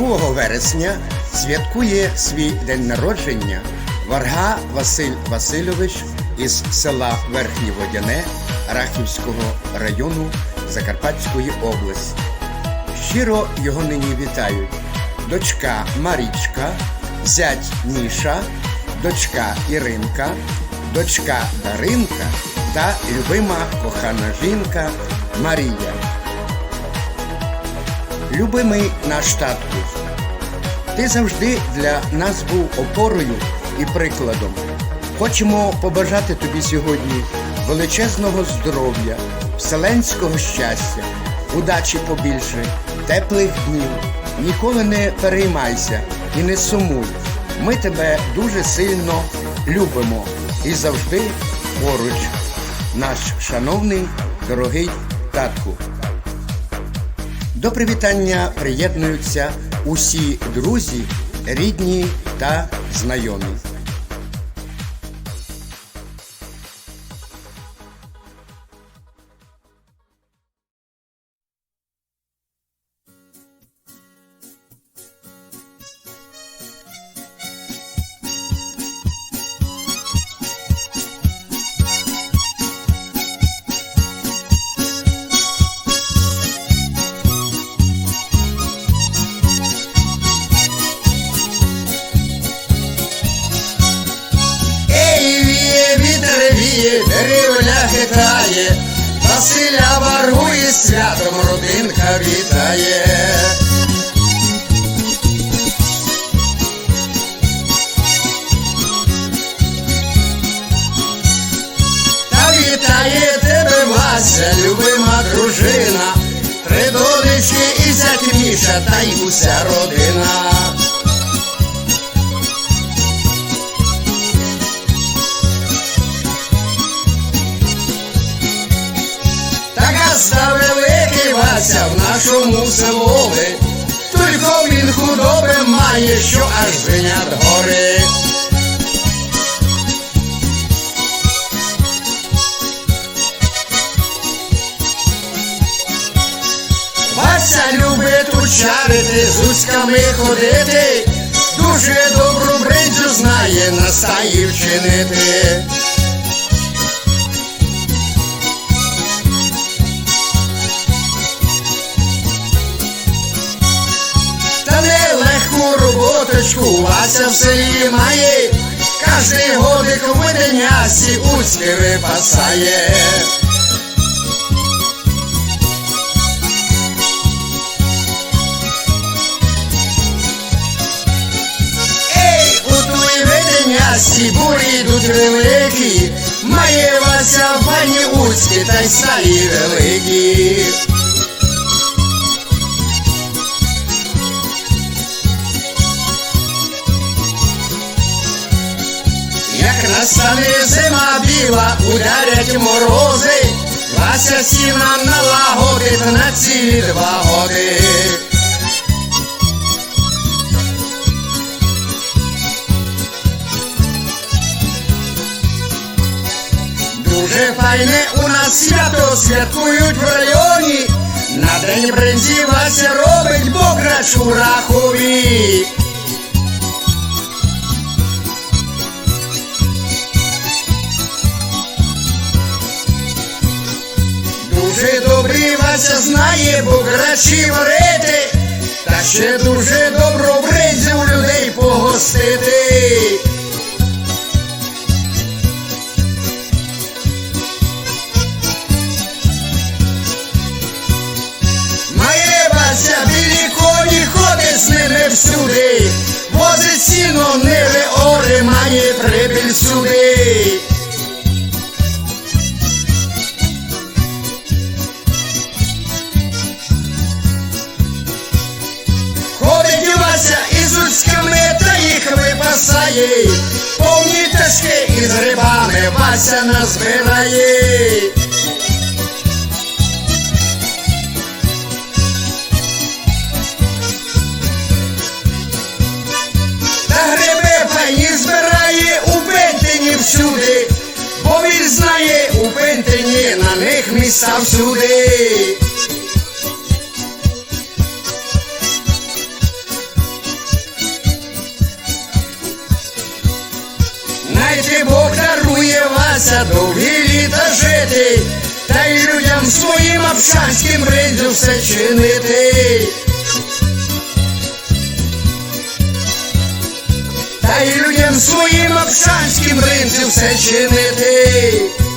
2 вересня святкує свій день народження Варга Василь Васильович із села Верхнє Водяне Рахівського району Закарпатської області. Щиро його нині вітають дочка Марічка, зять Міша, дочка Іринка, дочка Даринка та любима кохана жінка Марія. Любимий наш татку, ти завжди для нас був опорою і прикладом. Хочемо побажати тобі сьогодні величезного здоров'я, вселенського щастя, удачі побільше, теплих днів. Ніколи не переймайся і не сумуй. Ми тебе дуже сильно любимо і завжди поруч, наш шановний, дорогий татку. До привітання приєднуються усі друзі, рідні та знайомі. Деревля хитає, Василя варгує, святом родинка вітає. Та вітає тебе, Вася, любима дружина, Три донечки і зять Міша, та й уся родина. Газда великий Вася в нашому селові, Тільки він худоби має, що аж звенять гори. Вася любить учарити, з гуськами ходити, дуже добру бринзю знає на стаї вчинити. Роботочку Вася в селі має, Кожний годик видення сі уцьки випасає. Ей, у той видення сі бурі йдуть великі, Має Вася в пані уцьки та й сталі великі. Настане зима біла, ударять морози, Вася сіна налагодить на цілі два годи. Дуже файне у нас свято святкують в районі. На день брензі Вася робить бограч у рахові. Дуже добрий Вася знає бограчі варити, та ще дуже добро бринзі у людей погостити. Має Вася білі коні, ходить з ними всюди, випасає, повні ташки із грибами Вася назбирає. Та гриби файні збирає у Пентині всюди, бо він знає у Пентині на них міста всюди. Вася довгі літа жити, та й людям своїм обшанським бринзю все чинити. Та й людям своїм обшанським бринзю все чинити.